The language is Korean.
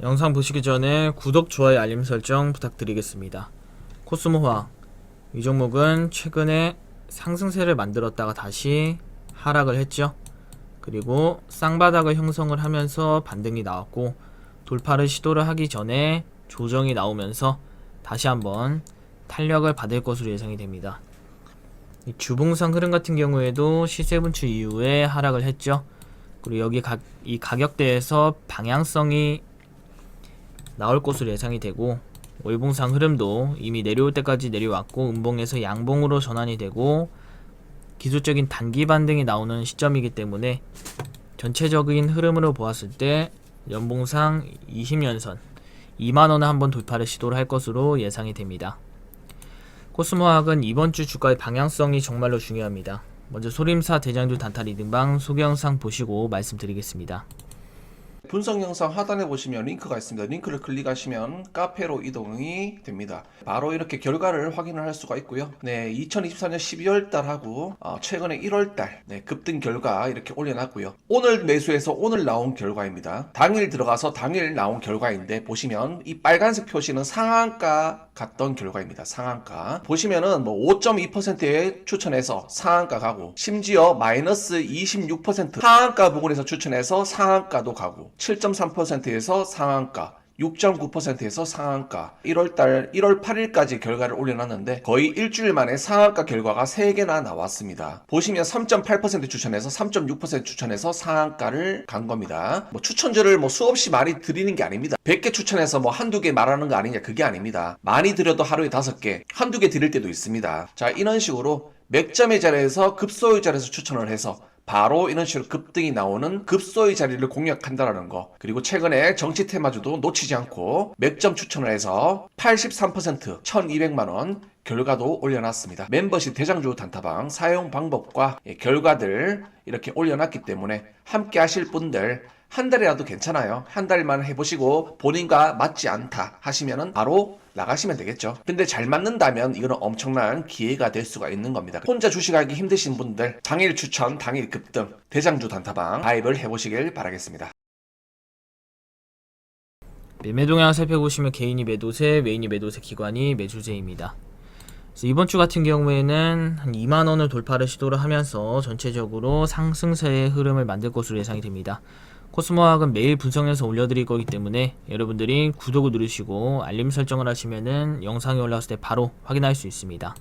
영상 보시기 전에 구독, 좋아요, 알림 설정 부탁드리겠습니다. 코스모화 이 종목은 최근에 상승세를 만들었다가 다시 하락을 했죠. 그리고 쌍바닥을 형성을 하면서 반등이 나왔고 돌파를 시도를 하기 전에 조정이 나오면서 다시 한번 탄력을 받을 것으로 예상이 됩니다. 이 주봉상 흐름 같은 경우에도 시세 분출 이후에 하락을 했죠. 그리고 여기 가, 이 가격대에서 방향성이 나올 것으로 예상이 되고 월봉상 흐름도 이미 내려올 때까지 내려왔고 음봉에서 양봉으로 전환이 되고 기술적인 단기 반등이 나오는 시점이기 때문에 전체적인 흐름으로 보았을 때 연봉상 20년선 2만원을 한번 돌파를 시도를 할 것으로 예상이 됩니다. 코스모학은 이번 주 주가의 방향성이 정말로 중요합니다. 먼저 소림사 대장주 단타 리딩방 소개 영상 보시고 말씀드리겠습니다. 분석 영상 하단에 보시면 링크가 있습니다. 링크를 클릭하시면 카페로 이동이 됩니다. 바로 이렇게 결과를 확인을 할 수가 있고요. 네, 2024년 12월 달하고 어, 최근에 1월 달 네, 급등 결과 이렇게 올려놨고요. 오늘 매수해서 오늘 나온 결과입니다. 당일 들어가서 당일 나온 결과인데 보시면 이 빨간색 표시는 상한가 갔던 결과입니다. 상한가. 보시면은 뭐 5.2%에 추천해서 상한가 가고 심지어 마이너스 26% 하한가 부분에서 추천해서 상한가도 가고 7.3%에서 상한가 6.9%에서 상한가 1월달 1월 8일까지 결과를 올려놨는데 거의 일주일 만에 상한가 결과가 3개나 나왔습니다. 보시면 3.8% 추천해서 3.6% 추천해서 상한가를 간 겁니다. 뭐 추천주를 뭐 수없이 많이 드리는 게 아닙니다. 100개 추천해서 뭐 한두 개 말하는 거 아니냐 그게 아닙니다. 많이 드려도 하루에 5개 한두 개 드릴 때도 있습니다. 자 이런 식으로 맥점의 자리에서 급소의 자리에서 추천을 해서 바로 이런 식으로 급등이 나오는 급소의 자리를 공략한다라는 거. 그리고 최근에 정치 테마주도 놓치지 않고 맥점 추천을 해서 83% 1200만 원 결과도 올려놨습니다. 멤버십 대장주 단타방 사용 방법과 예, 결과들 이렇게 올려놨기 때문에 함께 하실 분들 한 달이라도 괜찮아요. 한 달만 해보시고 본인과 맞지 않다 하시면은 바로 나가시면 되겠죠. 근데 잘 맞는다면 이거는 엄청난 기회가 될 수가 있는 겁니다. 혼자 주식하기 힘드신 분들 당일 추천, 당일 급등, 대장주 단타방 가입을 해보시길 바라겠습니다. 매매 동향 살펴보시면 개인이 매도세, 메인이 매도세, 기관이. 그래서 이번 주 같은 경우에는 한 2만 원을 돌파를 시도를 하면서 전체적으로 상승세의 흐름을 만들 것으로 예상이 됩니다. 코스모학은 매일 분석해서 올려드릴 거기 때문에 여러분들이 구독을 누르시고 알림 설정을 하시면은 영상이 올라왔을 때 바로 확인할 수 있습니다.